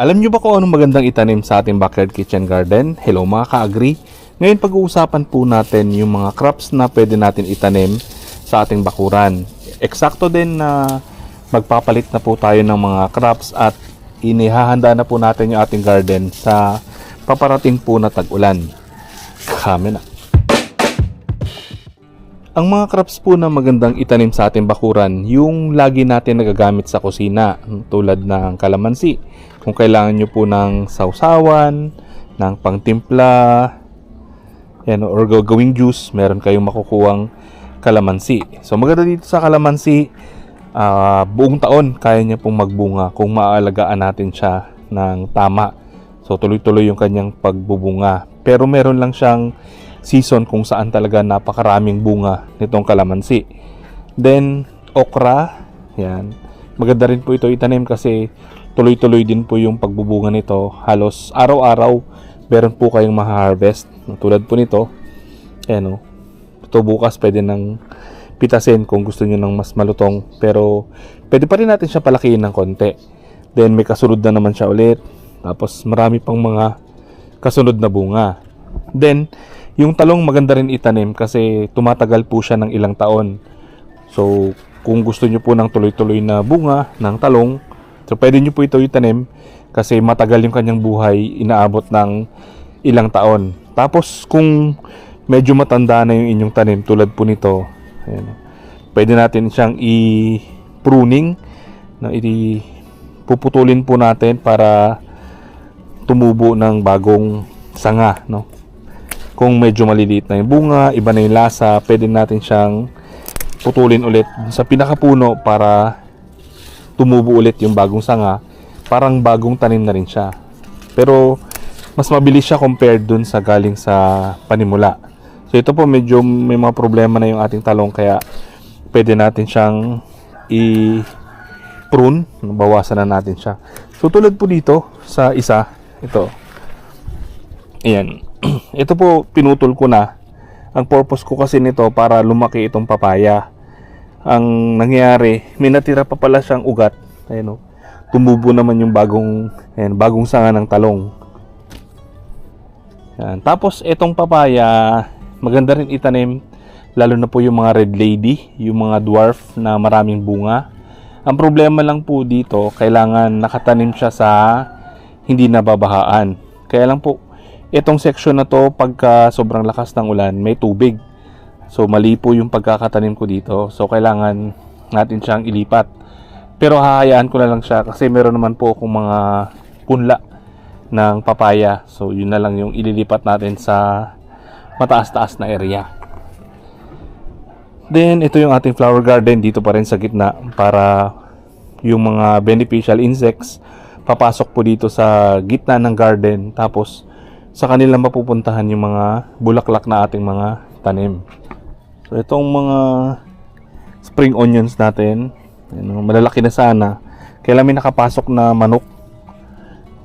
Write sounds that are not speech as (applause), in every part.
Alam nyo ba kung anong magandang itanim sa ating backyard kitchen garden? Hello mga ka-agree. Ngayon pag-uusapan po natin yung mga crops na pwede natin itanim sa ating bakuran. Eksakto din na magpapalit na po tayo ng mga crops at inihahanda na po natin yung ating garden sa paparating po na tag-ulan. Kami na. Ang mga crops po na magandang itanim sa ating bakuran, yung lagi natin nagagamit sa kusina, tulad ng kalamansi. Kung kailangan nyo po ng sausawan, ng pangtimpla, yan, or gagawing juice, meron kayong makukuhang kalamansi. So maganda dito sa kalamansi, ah, buong taon kaya niya pong magbunga kung maaalagaan natin siya ng tama. So tuloy-tuloy yung kanyang pagbubunga. Pero meron lang siyang season kung saan talaga napakaraming bunga nitong kalamansi. Then, okra, yan. Maganda rin po ito itanim kasi tuloy-tuloy din po yung pagbubunga nito. Halos araw-araw meron po kayong ma-harvest. Tulad po nito, ayan o. Ito bukas pwede nang pitasin kung gusto nyo ng mas malutong. Pero pwede pa rin natin siya palakihin ng konti. Then may kasunod na naman siya ulit. Tapos marami pang mga kasunod na bunga. Then, yung talong maganda rin itanim kasi tumatagal po siya ng ilang taon. So, kung gusto nyo po ng tuloy-tuloy na bunga ng talong, so pwede nyo po ito itanim kasi matagal yung kanyang buhay, inaabot ng ilang taon. Tapos, kung medyo matanda na yung inyong tanim tulad po nito, ayan, pwede natin siyang i-pruning, na i puputulin po natin para tumubo ng bagong sanga, no? Kung medyo maliliit na yung bunga, iba na yung lasa, pwede natin siyang putulin ulit sa pinakapuno para tumubo ulit yung bagong sanga. Parang bagong tanim na rin siya. Pero mas mabilis siya compared dun sa galing sa panimula. So ito po medyo may mga problema na yung ating talong kaya pwede natin siyang i-prune, bawasan na natin siya. So tulad po dito sa isa, ito. Ayan. (clears throat) ito po pinutol ko na. Ang purpose ko kasi nito para lumaki itong papaya. Ang nangyari, may natira pa pala siyang ugat. Ayan o. Tumubo naman yung bagong, ayan, bagong sanga ng talong. Yan. Tapos itong papaya, maganda rin itanim lalo na po yung mga red lady, yung mga dwarf na maraming bunga. Ang problema lang po dito, kailangan nakatanim siya sa hindi nababahaan. Kaya lang po, itong section na to, pagka sobrang lakas ng ulan, may tubig. So mali po yung pagkakatanim ko dito. So kailangan natin siyang ilipat. Pero hahayaan ko na lang siya kasi meron naman po akong mga punla ng papaya. So yun na lang yung ililipat natin sa mataas-taas na area. Then ito yung ating flower garden dito pa rin sa gitna para yung mga beneficial insects papasok po dito sa gitna ng garden tapos sa kanila mapupuntahan yung mga bulaklak na ating mga tanim. So itong mga spring onions natin, ano, malalaki na sana. Kailan may nakapasok na manok.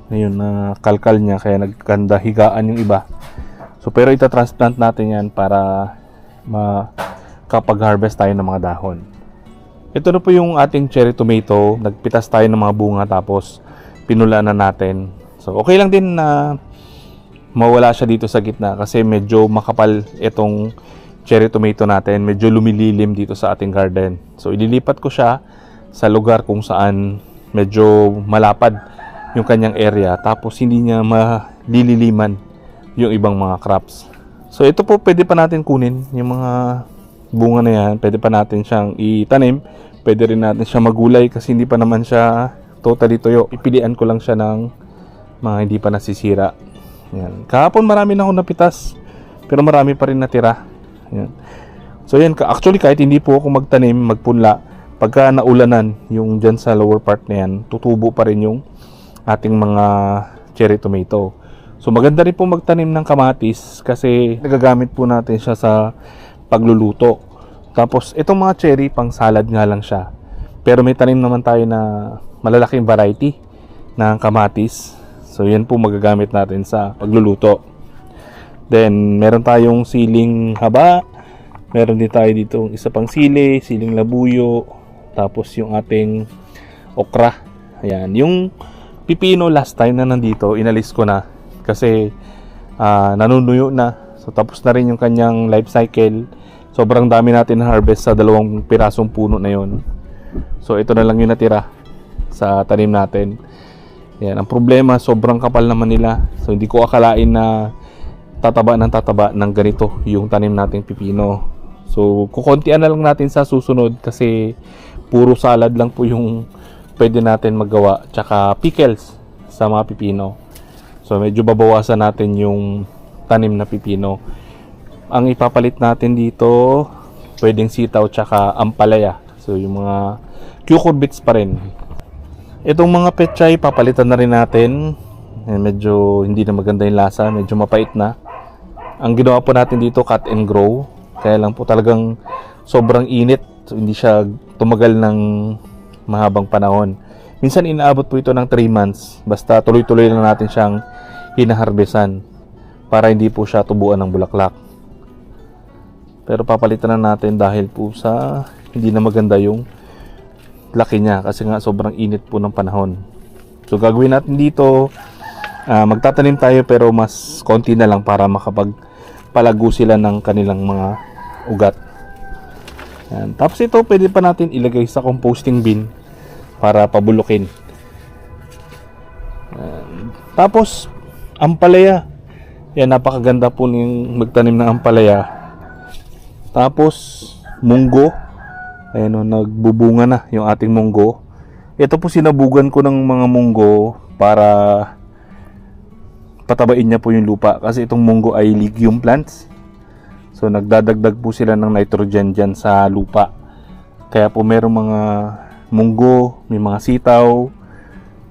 Ayun, na kalkal niya kaya nagkanda higaan yung iba. So pero ita-transplant natin yan para makapag-harvest tayo ng mga dahon. Ito na po yung ating cherry tomato. Nagpitas tayo ng mga bunga tapos pinula na natin. So okay lang din na mawala siya dito sa gitna kasi medyo makapal itong cherry tomato natin. Medyo lumililim dito sa ating garden. So ililipat ko siya sa lugar kung saan medyo malapad yung kanyang area tapos hindi niya malililiman yung ibang mga crops. So ito po pwede pa natin kunin yung mga bunga na yan. Pwede pa natin siyang itanim. Pwede rin natin siya magulay kasi hindi pa naman siya totally tuyo. Ipilian ko lang siya ng mga hindi pa nasisira. Yan. Kahapon marami na ako napitas. Pero marami pa rin natira. Yan. So yan, actually kahit hindi po ako magtanim, magpunla, pagka naulanan yung dyan sa lower part na yan, tutubo pa rin yung ating mga cherry tomato. So maganda rin po magtanim ng kamatis kasi nagagamit po natin siya sa pagluluto. Tapos itong mga cherry pang salad nga lang siya. Pero may tanim naman tayo na malalaking variety ng kamatis. So yan po magagamit natin sa pagluluto. Then meron tayong siling haba. Meron din tayo dito isa pang sili, siling labuyo, tapos yung ating okra. Ayan, yung pipino last time na nandito, inalis ko na kasi ah, nanunuyo na. So tapos na rin yung kanyang life cycle. Sobrang dami natin na harvest sa dalawang pirasong puno na yon. So ito na lang yung natira sa tanim natin. Yan, ang problema sobrang kapal naman nila. So hindi ko akalain na tataba ng tataba ng ganito yung tanim nating pipino. So kukontian na lang natin sa susunod kasi puro salad lang po yung pwede natin magawa. Tsaka pickles sa mga pipino. So medyo babawasan natin yung tanim na pipino. Ang ipapalit natin dito, pwedeng sitaw tsaka ampalaya. So yung mga cucurbits pa rin. Itong mga petchay, papalitan na rin natin. Eh, medyo hindi na maganda yung lasa, medyo mapait na. Ang ginawa po natin dito, cut and grow. Kaya lang po talagang sobrang init. So, hindi siya tumagal ng mahabang panahon. Minsan inaabot po ito ng 3 months. Basta tuloy-tuloy lang natin siyang hinaharbesan para hindi po siya tubuan ng bulaklak. Pero papalitan na natin dahil po sa hindi na maganda yung laki niya kasi nga sobrang init po ng panahon. So gagawin natin dito, ah, magtatanim tayo pero mas konti na lang para makapagpalago sila ng kanilang mga ugat. Yan. Tapos ito pwede pa natin ilagay sa composting bin para pabulukin. Yan. Tapos ampalaya. Yan napakaganda po ng magtanim ng ampalaya. Tapos munggo. Ayan o, nagbubunga na yung ating munggo. Ito po sinabugan ko ng mga munggo para patabain niya po yung lupa kasi itong munggo ay legume plants. So nagdadagdag po sila ng nitrogen dyan sa lupa. Kaya po merong mga munggo, may mga sitaw.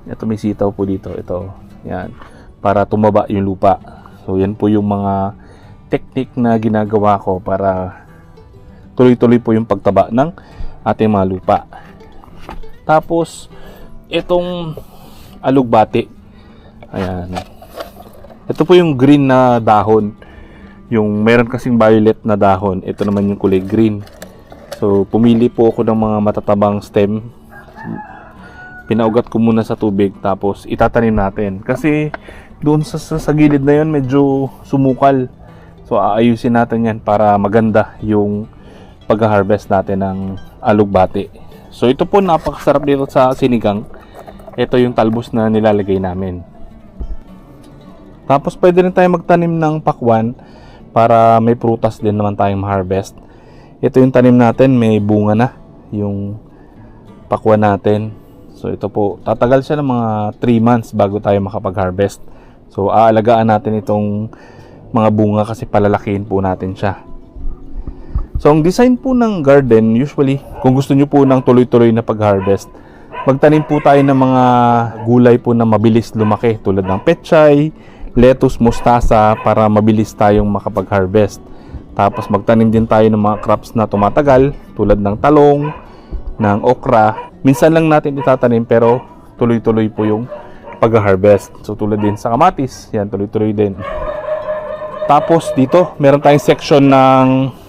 Ito may sitaw po dito. Ito. Yan. Para tumaba yung lupa. So yan po yung mga technique na ginagawa ko para tuloy-tuloy po yung pagtaba ng ating mga lupa. Tapos, itong alugbati. Ayan. Ito po yung green na dahon. Yung meron kasing violet na dahon. Ito naman yung kulay green. So, pumili po ako ng mga matatabang stem. Pinaugat ko muna sa tubig. Tapos, itatanim natin. Kasi, doon sa, sa, sa gilid na yun, medyo sumukal. So, aayusin natin yan para maganda yung pag-harvest natin ng alugbati. So ito po napakasarap dito sa sinigang. Ito yung talbos na nilalagay namin. Tapos pwede rin tayo magtanim ng pakwan para may prutas din naman tayong ma-harvest. Ito yung tanim natin, may bunga na yung pakwan natin. So ito po, tatagal siya ng mga 3 months bago tayo makapag-harvest. So aalagaan natin itong mga bunga kasi palalakihin po natin siya. So, ang design po ng garden, usually, kung gusto nyo po ng tuloy-tuloy na pag-harvest, magtanim po tayo ng mga gulay po na mabilis lumaki tulad ng petchay, lettuce, mustasa para mabilis tayong makapag-harvest. Tapos magtanim din tayo ng mga crops na tumatagal tulad ng talong, ng okra. Minsan lang natin itatanim pero tuloy-tuloy po yung pag-harvest. So tulad din sa kamatis, yan tuloy-tuloy din. Tapos dito, meron tayong section ng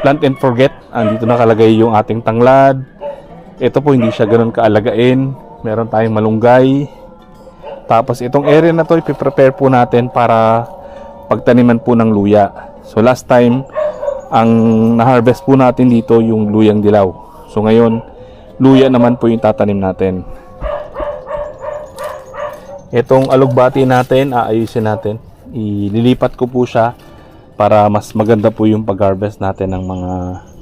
plant and forget. Andito nakalagay yung ating tanglad. Ito po hindi siya ganun kaalagain. Meron tayong malunggay. Tapos itong area na to ipiprepare po natin para pagtaniman po ng luya. So last time, ang na-harvest po natin dito yung luyang dilaw. So ngayon, luya naman po yung tatanim natin. Itong alugbati natin, aayusin natin. Ililipat ko po siya para mas maganda po yung pag-harvest natin ng mga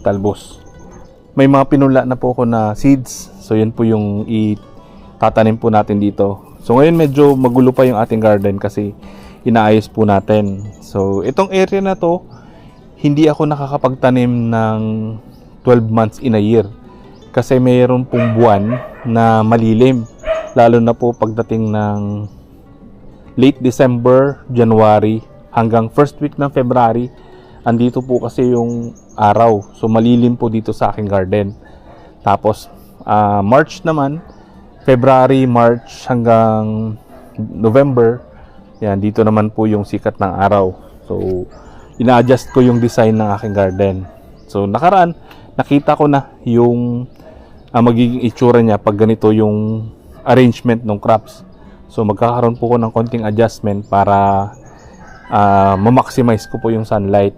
talbos. May mga pinula na po ako na seeds. So yun po yung itatanim po natin dito. So ngayon medyo magulo pa yung ating garden kasi inaayos po natin. So itong area na to, hindi ako nakakapagtanim ng 12 months in a year. Kasi mayroon pong buwan na malilim. Lalo na po pagdating ng late December, January, hanggang first week ng February, andito po kasi yung araw. So malilim po dito sa aking garden. Tapos ah, March naman, February, March hanggang November, yan dito naman po yung sikat ng araw. So ina-adjust ko yung design ng aking garden. So nakaraan, nakita ko na yung ah, magiging itsura niya pag ganito yung arrangement ng crops. So magkakaroon po ko ng konting adjustment para ah, ma-maximize ko po yung sunlight.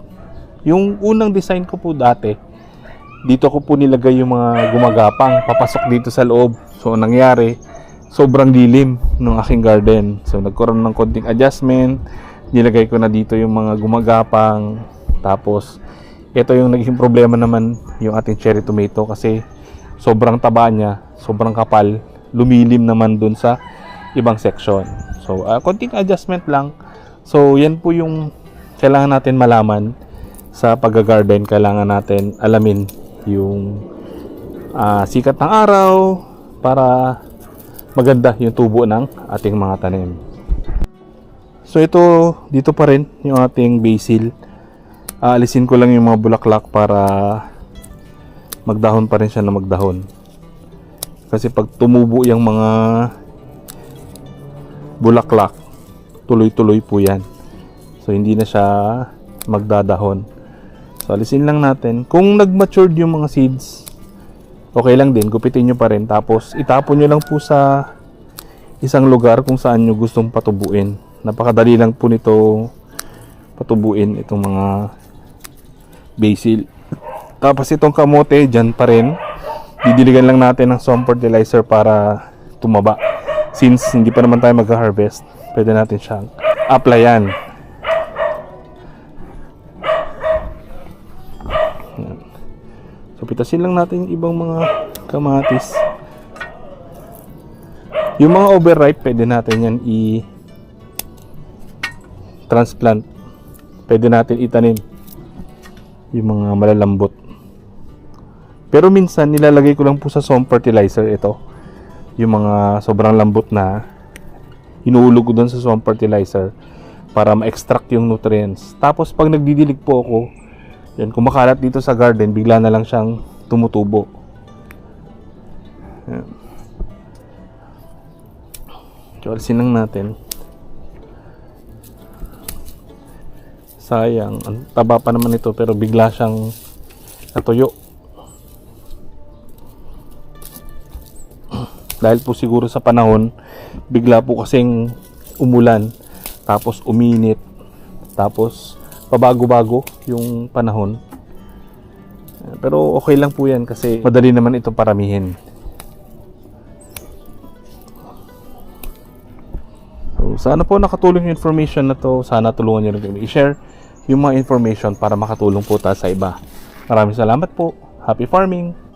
Yung unang design ko po dati, dito ko po nilagay yung mga gumagapang papasok dito sa loob. So ang nangyari, sobrang dilim ng aking garden. So nagkaroon ng konting adjustment, nilagay ko na dito yung mga gumagapang. Tapos ito yung naging problema naman yung ating cherry tomato kasi sobrang taba niya, sobrang kapal, lumilim naman dun sa ibang section. So, ah, konting adjustment lang. So, yan po yung kailangan natin malaman sa pag-garden. Kailangan natin alamin yung ah, sikat ng araw para maganda yung tubo ng ating mga tanim. So, ito, dito pa rin yung ating basil. Aalisin ko lang yung mga bulaklak para magdahon pa rin siya na magdahon. Kasi pag tumubo yung mga bulaklak, tuloy-tuloy po yan. So, hindi na siya magdadahon. So, alisin lang natin. Kung nag-matured yung mga seeds, okay lang din. Gupitin nyo pa rin. Tapos, itapon nyo lang po sa isang lugar kung saan nyo gustong patubuin. Napakadali lang po nito patubuin itong mga basil. Tapos itong kamote, dyan pa rin. Didiligan lang natin ng some fertilizer para tumaba. Since hindi pa naman tayo mag-harvest, pwede natin siyang applyan. Yan. So pitasin lang natin yung ibang mga kamatis. Yung mga overripe, pwede natin yan i transplant. Pwede natin itanim yung mga malalambot. Pero minsan nilalagay ko lang po sa some fertilizer ito. Yung mga sobrang lambot na inuulog ko doon sa some fertilizer para ma-extract yung nutrients. Tapos pag nagdidilig po ako, yan kumakalat dito sa garden, bigla na lang siyang tumutubo. Yan. So, alisin lang natin. Sayang, ang taba pa naman ito pero bigla siyang natuyo. (clears throat) Dahil po siguro sa panahon, bigla po kasing umulan, tapos uminit, tapos pabago-bago yung panahon. Pero okay lang po yan kasi madali naman ito paramihin. So, sana po nakatulong yung information na to. Sana tulungan nyo rin i-share yung mga information para makatulong po tayo sa iba. Maraming salamat po. Happy farming!